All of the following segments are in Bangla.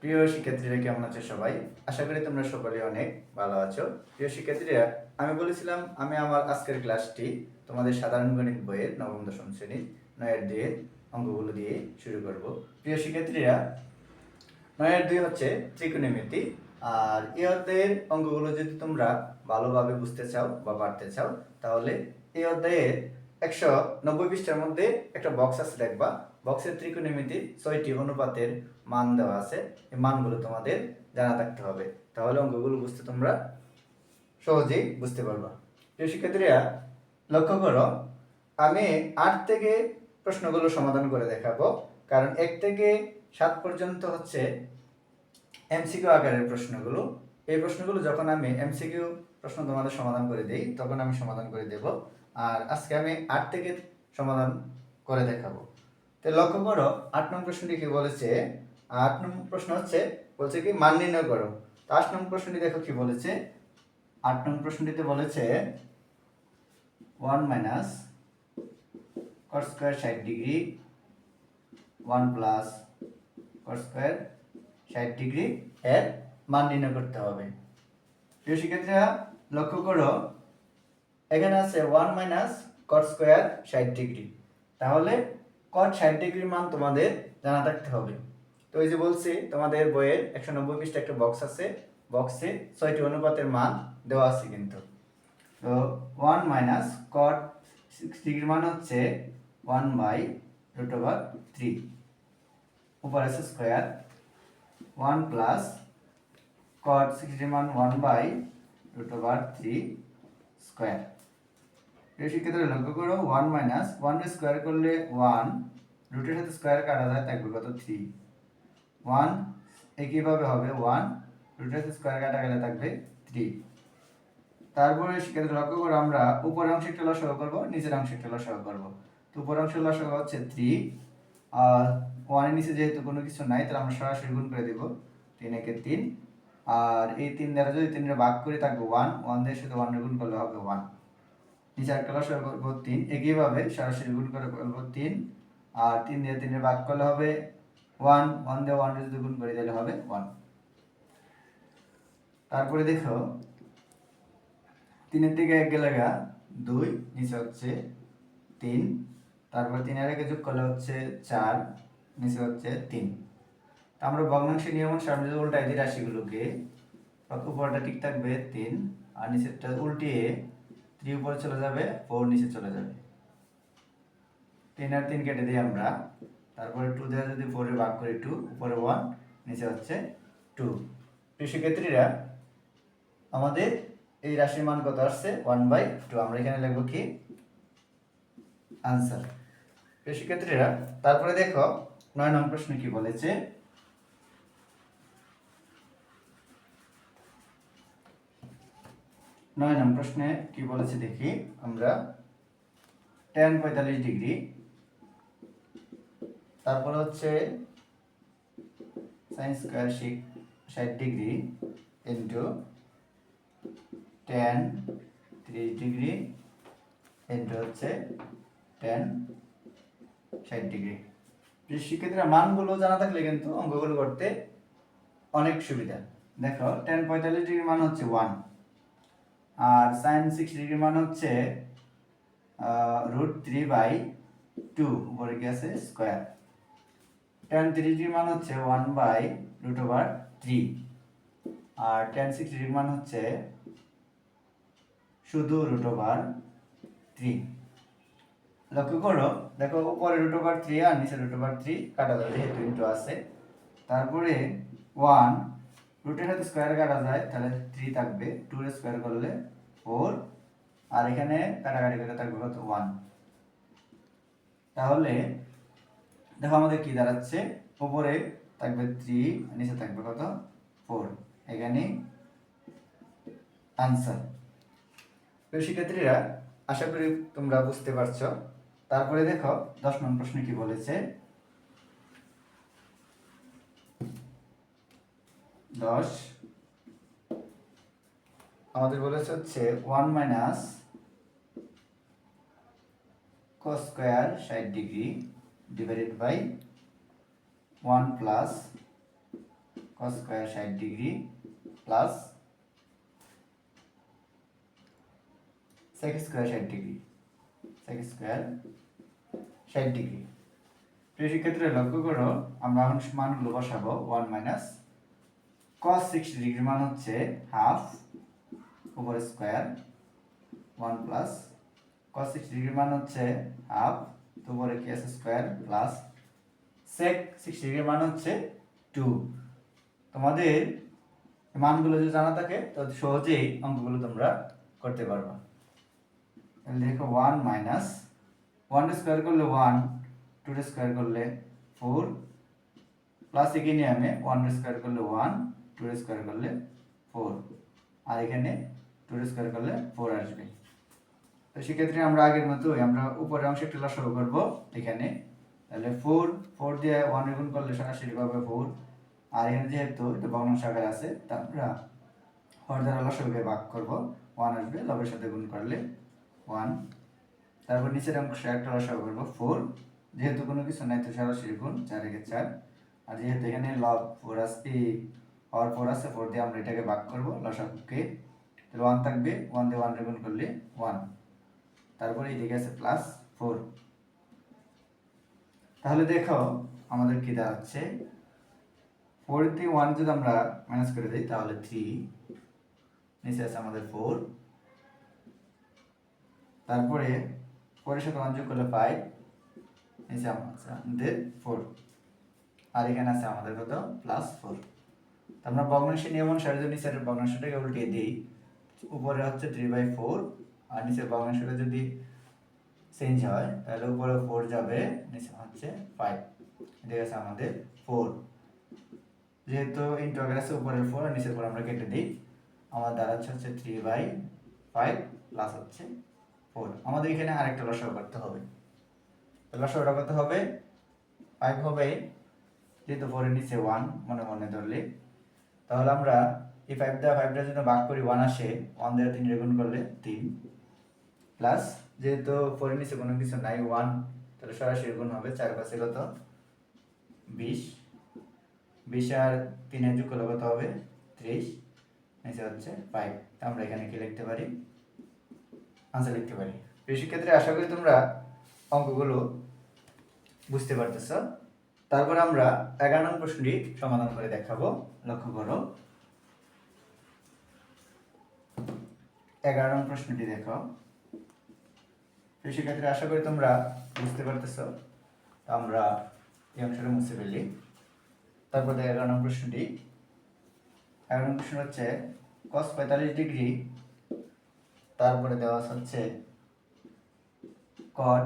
প্রিয় শিক্ষার্থীরা, কেমন আছো সবাই? আশা করি তোমরা সকলে অনেক ভালো আছো। প্রিয় শিক্ষার্থীরা, আমি বলেছিলাম, আমি আমার আজকের ক্লাসটি তোমাদের সাধারণ গণিত বইয়ের নবম, দশম শ্রেণির নয়ের দিয়ে অঙ্কগুলো দিয়ে শুরু করব। প্রিয় শিক্ষার্থীরা, নয়ের দুই হচ্ছে ত্রিকোণমিতি, আর এই অধ্যায়ের অঙ্কগুলো যদি তোমরা ভালোভাবে বুঝতে চাও বা পারতে চাও, তাহলে এই অধ্যায়ের একশো নব্বই পৃষ্ঠার মধ্যে একটা বক্স আছে দেখবা। বক্সের ত্রিকোণমিতি ছয়টি অনুপাতের মান দেওয়া আছে। এই মানগুলো তোমাদের জানা থাকতে হবে। তাহলে অঙ্কগুলো বুঝতে তোমরা সহজেই বুঝতে পারবা। প্রিয় শিক্ষার্থীরা, লক্ষ্য করো, আমি আট থেকে প্রশ্নগুলো সমাধান করে দেখাবো। কারণ এক থেকে সাত পর্যন্ত হচ্ছে এমসিকিউ আকারের প্রশ্নগুলো। এই প্রশ্নগুলো যখন আমি এমসিকিউ প্রশ্ন তোমাদের সমাধান করে দিই, তখন আমি সমাধান করে দেব। আর আজকে আমি আট থেকে সমাধান করে দেখাবো। তো লক্ষ্য করো, আট নম্বর প্রশ্নটি কি বলেছে? আট নম্বর প্রশ্ন হচ্ছে, বলছে কি, মান নির্ণয় করো। তো আট নম্বর প্রশ্নটি দেখো কি বলেছে? আট নম্বর প্রশ্নটিতে বলেছে ওয়ান মাইনাস কট স্কোয়ার ষাট degree one plus cot square ষাট ডিগ্রি এর মান নির্ণয় করতে হবে। প্রিয় শিক্ষার্থীরা, লক্ষ্য করো, এখানে আছে ওয়ান মাইনাস কট স্কোয়ার ষাট ডিগ্রি তাহলে কট ষাট ডিগ্রির মান তোমাদের জানা থাকতে হবে। তো এই যে বলছি, তোমাদের বইয়ের একশো নব্বই পৃষ্ঠা একটা বক্স আছে। বক্সে ছয়টি অনুপাতের মান দেওয়া আছে কিন্তু। তো ওয়ান মাইনাস কট সিক্স ডিগ্রির মান হচ্ছে one by root over three উপর আছে square one plus cot sixty মান one by root over three square শিক্ষার্থীরা লক্ষ্য করো ওয়ান মাইনাস ওয়ান স্কোয়ার করলে ওয়ান রুটের সাথে স্কোয়ার কাটা যায় থাকবে কত থ্রি ওয়ান একইভাবে হবে ওয়ান রুটের সাথে স্কোয়ার কাটা গেলে থাকবে থ্রি তারপরে শিক্ষার্থী লক্ষ্য করো, আমরা উপরের অংশে একটা লসাগু করব, নিচের অংশে একটা লসাগু করব। তো উপরের অংশের লসাগু হচ্ছে থ্রি আর ওয়ানের নিচে যেহেতু কোনো কিছু নাই, তাহলে আমরা সরাসরি গুণ করে দেবো তিন একে তিন। আর এই তিন দ্বারা যদি তিনটা ভাগ করে থাকবে ওয়ান ওয়ান দিয়ে শুধু ওয়ান গুণ করলে হবে ওয়ান নিচে একটা লসাগু করব তিন একইভাবে সরাসরি গুণ করে করব তিন আর তিন দিয়ে তিনে ভাগ করলে হবে ওয়ান ওয়ান দিয়ে ওয়ান যদি গুণ করে দিলে হবে ওয়ান তারপরে দেখো, তিনের থেকে এক গেলে গা, দুই, নিচে হচ্ছে তিন। তারপর তিনের একে যোগ করলে হচ্ছে চার, নিচে হচ্ছে তিন। তা আমরা ভগ্নাংশের নিয়ম সামনে উল্টাই দিই রাশিগুলোকে উপরটা ঠিক থাকবে তিন, আর নিচেরটা উল্টিয়ে থ্রি উপরে চলে যাবে, ফোর নিচে চলে যাবে। তিন আর তিন কেটে দিই আমরা। তারপরে টু দিয়ে যদি ফোরে ভাগ করি টু উপরে ওয়ান নিচে হচ্ছে টু কৃষিক্ষেত্রীরা আমাদের এই রাশির মান কত আসছে? ওয়ান বাই টু আমরা এখানে লিখব কি? আনসার কৃষিক্ষেত্রীরা তারপরে দেখো, নয় নম্বর প্রশ্ন কি বলেছে? নয় নম্বর প্রশ্নে কি বলেছে দেখি, আমরা টেন পঁয়তাল্লিশ ডিগ্রি। তারপরে হচ্ছে সাইন স্কোয়ার ষাট ডিগ্রি ইন্টু টেন ত্রিশ ডিগ্রি ইন্টু হচ্ছে টেন ষাট ডিগ্রি। শিক্ষার্থীরা, মানগুলো জানা থাকলে কিন্তু অঙ্কগুলো করতে অনেক সুবিধা। দেখো টেন পঁয়তাল্লিশ ডিগ্রি মান হচ্ছে ওয়ান আর সাইন সিক্স ডিগ্রি মান হচ্ছে রুট থ্রি বাই টু উপরে কি আছে? স্কোয়ার টেন থ্রি ডিগ্রি মান হচ্ছে one by root over three R tan six degree মান হচ্ছে শুধু রুট ওভার থ্রি লক্ষ্য করো, দেখো উপরে রুট ওভার থ্রি আর নিচে রুট ওভার থ্রি কাটা যাবে যেহেতু ইন্টু আছে, তারপরে ওয়ান রুটের সাথে স্কোয়ার কাটা যায়, তাহলে থ্রি থাকবে। টু এর স্কোয়ার করলে ফোর আর এখানে কাটাকাটি করে থাকবে কত? ওয়ান তাহলে দেখো আমাদের কি দাঁড়াচ্ছে? উপরে থাকবে থ্রি নিচে থাকবে কত? ফোর এখানে আনসার প্রিয় শিক্ষার্থীরা, আশা করি তোমরা বুঝতে পারছ। তারপরে দেখো, দশ নম্বর প্রশ্ন কি বলেছে? দশ। আমাদের বলেছে হচ্ছে ওয়ান মাইনাস cos স্কোয়ার ষাট degree divided by one plus cos square ষাট ডিগ্রি প্লাস সেক স্কোয়ার ষাট ডিগ্রি সেক স্কোয়ার ষাট ডিগ্রি প্রিয় লক্ষ্য করো, আমরা এখন মানগুলো বসাবো ওয়ান মাইনাস cos 60 ডিগ্রি মান হচ্ছে half over square 1 plus cos 60 degree মান হচ্ছে হাফ তো কেস কি স্কোয়ার প্লাস sec 60 ডিগ্রি মান হচ্ছে 2 তোমাদের মানগুলো যদি জানা থাকে, তো সহজেই অঙ্কগুলো তোমরা করতে পারবা। দেখো 1 মাইনাস 1 স্কয়ার করলে 1 2 স্কয়ার করলে 4 প্লাস এগিয়ে নিয়ে আমি 1 স্কোয়ার করলে ওয়ান টুর স্কোয়ার করলে ফোর আর এখানে টুর স্কোয়ার করলে ফোর আসবে। তো সেক্ষেত্রে আমরা আগের মতোই আমরা উপরের অংশে একটা লসাগু করব এখানে। তাহলে ফোর ফোর দিয়ে ওয়ান গুণ করলে সরাসরি পাবে ফোর আর এখানে যেহেতু এটা ভগ্নাংশ আকার আছে, তা আমরা হর দ্বারা লসাগুকে ভাগ করব। ওয়ান আসবে, লবের সাথে গুণ করলে ওয়ান তারপর নিচের অংশ একটা লসাগু করব ফোর যেহেতু কোনো কিছু নাই, তো সরাসরি গুণ, চার একে চার। আর যেহেতু এখানে লব ফোর আসবে হর ফোর আছে ফোর দিয়ে আমরা এটাকে ভাগ করব লসাগুকে তাহলে ওয়ান থাকবে ওয়ান দিয়ে ওয়ান গুণ করলে ওয়ান তারপরে এদিকে আছে প্লাস ফোর তাহলে দেখো আমাদের কি দাঁড়াচ্ছে ফোর দিয়ে ওয়ান যদি আমরা মাইনাস করে দিই, তাহলে থ্রি নিচে আছে আমাদের ফোর তারপরে ফোরের সাথে ওয়ান যোগ করলে ফাইভ নিচে আমাদের ফোর আর এখানে আছে আমাদের কত? প্লাস ফোর আমরা ভগ্নাংশের নিয়ম অনুসারে যদি নিচের ভগ্নাংশটাকে উল্টিয়ে দিই। উপরে হচ্ছে থ্রি বাই ফোর আর নিচের ভগ্নাংশটা যদি চেঞ্জ হয়, তাহলে উপরে ফোর যাবে, নিচে হচ্ছে ফাইভ এটা আছে আমাদের ফোর যেহেতু ইন্টু আছে উপরের ফোর আর নিচের ফোর আমরা কেটে দিই, আমার দাঁড়াচ্ছে হচ্ছে থ্রি বাই ফাইভ প্লাস হচ্ছে ফোর আমাদের এখানে আরেকটা লসাগু করতে হবে। লসাগুটা করতে হবে? ফাইভ হবে, যেহেতু ফোরের নিচে ওয়ান মনে মনে ধরলে। তাহলে আমরা এই ফাইভ দেওয়া ফাইভটা যদি ভাগ করি ওয়ান আসে ওয়ান দেওয়া তিন রেগুন করলে তিন। প্লাস যেহেতু ফোরের নিচে কোনো কিছু নাই ওয়ান তাহলে সরাসরি গুণ হবে, চার পাশে কত? বিশ। বিশ আর তিনের যোগ করলে কত হবে? ত্রিশ। নিচে হচ্ছে ফাইভ আমরা এখানে কি লিখতে পারি? আনসার লিখতে পারি। প্রিয় শিক্ষার্থী আশা করি তোমরা অঙ্কগুলো বুঝতে পারতেছ। তারপর আমরা এগারো নং প্রশ্নটি সমাধান করে দেখাবো। লক্ষ্য করো। এগারো নং প্রশ্নটি দেখো। শিক্ষার্থী আশা করি তোমরা বুঝতে পারতেছ আমরা এই অংশটা মুছে ফেললি তারপর এগারো নং প্রশ্নটি। এগারো নং প্রশ্ন হচ্ছে কস পঁয়তাল্লিশ ডিগ্রি, তারপরে দেওয়া হচ্ছে কট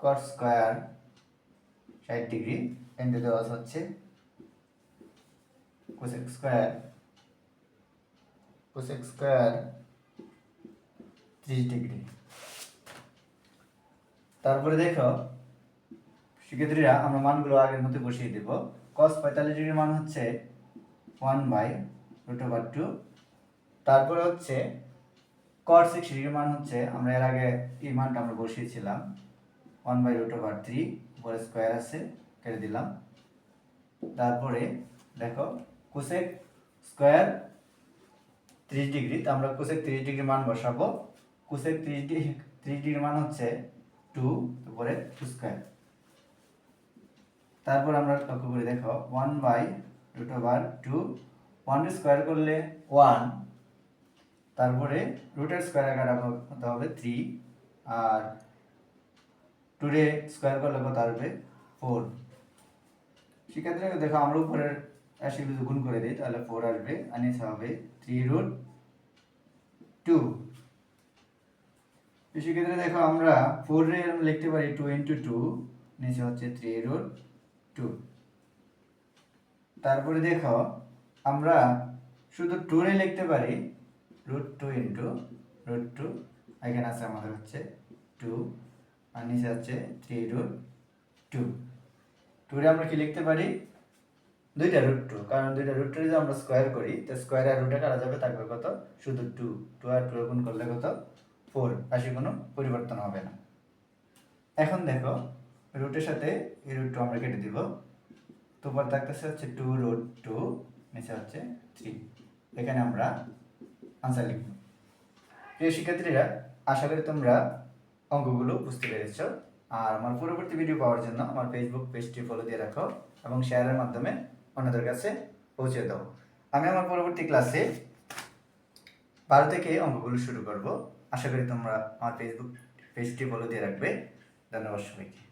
কট স্কোয়ার ষাট ডিগ্রি এন্ড দেওয়া হচ্ছে কোসেক স্কোয়ার কোসেক স্কোয়ার ত্রিশ ডিগ্রি। তারপরে দেখো, শিক্ষার্থীরা, আমরা মানগুলো আগের মতো বসিয়ে দেব। কস পঁয়তাল্লিশ ডিগ্রির মান হচ্ছে one by root over two তারপরে হচ্ছে কট সিক্স ডিগ্রির মান হচ্ছে, আমরা এর আগে এই মানটা আমরা বসিয়েছিলাম। One by root over three উপরে স্কোয়ার আছে, কেটে দিলাম। তারপরে দেখো কোসেক স্কোয়ার ত্রিশ ডিগ্রি, তো আমরা কোসেক ত্রিশ ডিগ্রি মান বসাবো। কোসেক ত্রিশ ডিগ্রি ত্রিশ ডিগ্রি মান হচ্ছে টু উপরে টু স্কোয়ার তারপর আমরা লক্ষ্য করে, দেখো one by root over two one square করলে ওয়ান তারপরে রুটের স্কোয়ার কাটা কত হবে থ্রি আর টুরে স্কোয়ার করলে কত আসবে ফোর শিক্ষার্থীরা দেখো, আমরা উপরের রাশি যদি গুণ করে দিই তাহলে ফোর আসবে। আর নিচে হবে থ্রি রুট টু শিক্ষার্থীরা দেখো আমরা ফোর লিখতে পারি টু ইন্টু টু নিচে হচ্ছে থ্রি রুট টু তারপরে দেখো আমরা শুধু টু রে লিখতে পারি root two into root two এখানে আছে আমাদের হচ্ছে টু আর নিচে হচ্ছে থ্রি রুট টু টুরে আমরা কি লিখতে পারি? দুইটা রুট টু কারণ দুইটা রুট টু যদি আমরা স্কোয়ার করি, তো স্কোয়ার আর রুটে কাটা যাবে থাকবে কত? শুধু টু টু আর টু গুণ করলে কত? ফোর রাশি কোনো পরিবর্তন হবে না। এখন দেখো রুটের সাথে এই রুট টু আমরা কেটে দিব। তো পর থাকতেছে হচ্ছে টু রুট টু নিচে হচ্ছে থ্রি এখানে আমরা আনসার লিখব। প্রিয় শিক্ষার্থীরা, আশা করি তোমরা অঙ্কগুলো বুঝতে পেরেছ। আর আমার পরবর্তী ভিডিও পাওয়ার জন্য আমার ফেসবুক পেজটি ফলো দিয়ে রাখো এবং শেয়ারের মাধ্যমে অন্যদের কাছে পৌঁছে দাও। আমি আমার পরবর্তী ক্লাসে বারো থেকে অঙ্কগুলো শুরু করব। আশা করি তোমরা আমার ফেসবুক পেজটি ফলো দিয়ে রাখবে। ধন্যবাদ সবাইকে।